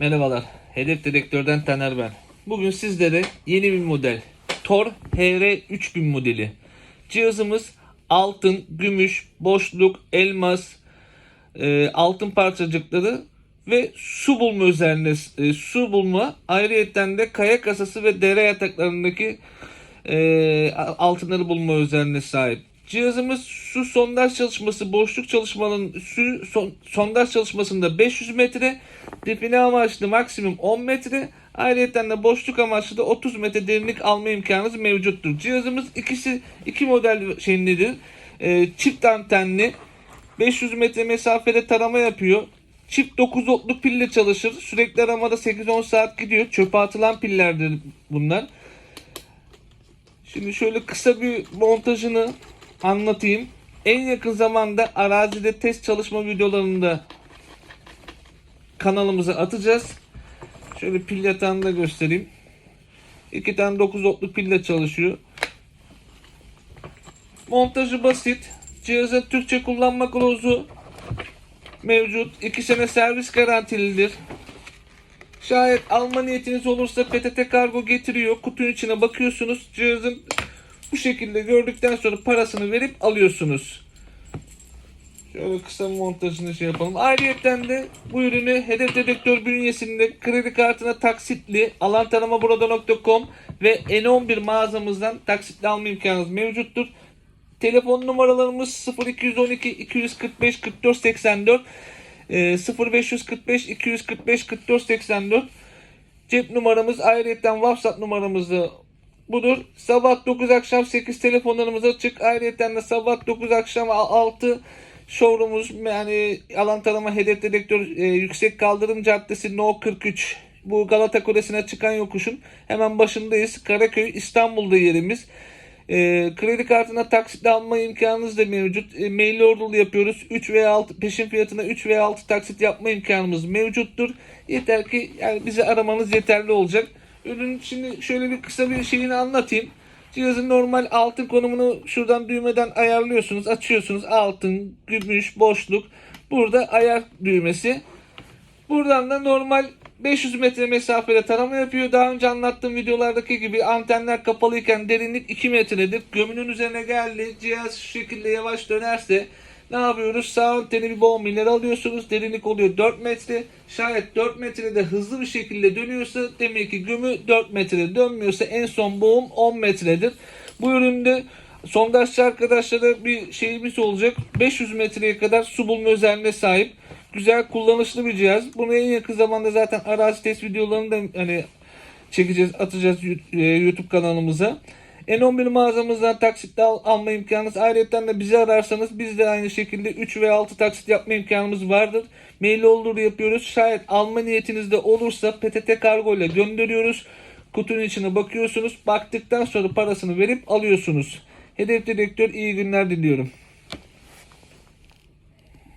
Merhabalar, Hedef Direktör'den Taner ben. Bugün sizlere yeni bir model, Tor HR3000 modeli. Cihazımız altın, gümüş, boşluk, elmas, e, altın parçacıkları ve su bulma özelliğine, e, su bulma ayrıyetten de kaya kasası ve dere yataklarındaki e, altınları bulma özelliğine sahip. Cihazımız su sondaj çalışması, boşluk çalışmanın su son, sondaj çalışmasında 500 metre, define amaçlı maksimum 10 metre, ayrıca de boşluk amaçlı da 30 metre derinlik alma imkanınız mevcuttur. Cihazımız ikisi iki model şeyindedir. E, çift antenli 500 metre mesafede tarama yapıyor. Çift 9 voltluk pille çalışır. Sürekli aramada 8-10 saat gidiyor. Çöpe atılan pillerdir bunlar. Şimdi şöyle kısa bir montajını anlatayım. En yakın zamanda arazide test çalışma videolarını da kanalımıza atacağız. Şöyle pil yatağını da göstereyim. İki tane 9 voltluk pille çalışıyor. Montajı basit. Cihazın Türkçe kullanma kılavuzu mevcut. 2 sene servis garantilidir. Şayet alma niyetiniz olursa PTT kargo getiriyor. Kutunun içine bakıyorsunuz. Cihazın bu şekilde gördükten sonra parasını verip alıyorsunuz. Şöyle kısa montajını şey yapalım. Ayrıyeten de bu ürünü hedef dedektör bünyesinde kredi kartına taksitli alantaramaburada.com ve N11 mağazamızdan taksitli alma imkanınız mevcuttur. Telefon numaralarımız 0212 245 44 84 e, 0545 245 44 84 Cep numaramız ayrıca WhatsApp numaramız da budur. Sabah 9 akşam 8 telefonlarımız açık. Ayrıca de sabah 9 akşam 6 showroomumuz yani alan tarama hedef dedektör e, yüksek kaldırım caddesi No 43 bu Galata Kulesi'ne çıkan yokuşun hemen başındayız. Karaköy İstanbul'da yerimiz. E, kredi kartına taksitle alma imkanınız da mevcut. E, mail order yapıyoruz. 3 veya 6 peşin fiyatına 3 veya 6 taksit yapma imkanımız mevcuttur. Yeter ki yani bizi aramanız yeterli olacak. Ürün şimdi şöyle bir kısa bir şeyini anlatayım. Cihazın normal altın konumunu şuradan düğmeden ayarlıyorsunuz. Açıyorsunuz altın, gümüş, boşluk. Burada ayar düğmesi. Buradan da normal 500 metre mesafede tarama yapıyor. Daha önce anlattığım videolardaki gibi antenler kapalıyken derinlik 2 metredir. Gömünün üzerine geldi. Cihaz şu şekilde yavaş dönerse ne yapıyoruz? Sağ anteni bir bol milyar alıyorsunuz. Derinlik oluyor 4 metre. Şayet 4 metrede hızlı bir şekilde dönüyorsa demek ki gömü 4 metrede dönmüyorsa en son boğum 10 metredir. Bu üründe sondajçı arkadaşlara bir şeyimiz olacak. 500 metreye kadar su bulma özelliğine sahip. Güzel kullanışlı bir cihaz. Bunu en yakın zamanda zaten arazi test videolarını da hani çekeceğiz, atacağız e, YouTube kanalımıza. N11 mağazamızdan taksitle al, alma imkanınız. Ayrıca de bizi ararsanız biz de aynı şekilde 3 veya 6 taksit yapma imkanımız vardır. Mail olur yapıyoruz. Şayet alma niyetinizde olursa PTT kargo ile gönderiyoruz. Kutunun içine bakıyorsunuz. Baktıktan sonra parasını verip alıyorsunuz. Hedef direktör iyi günler diliyorum.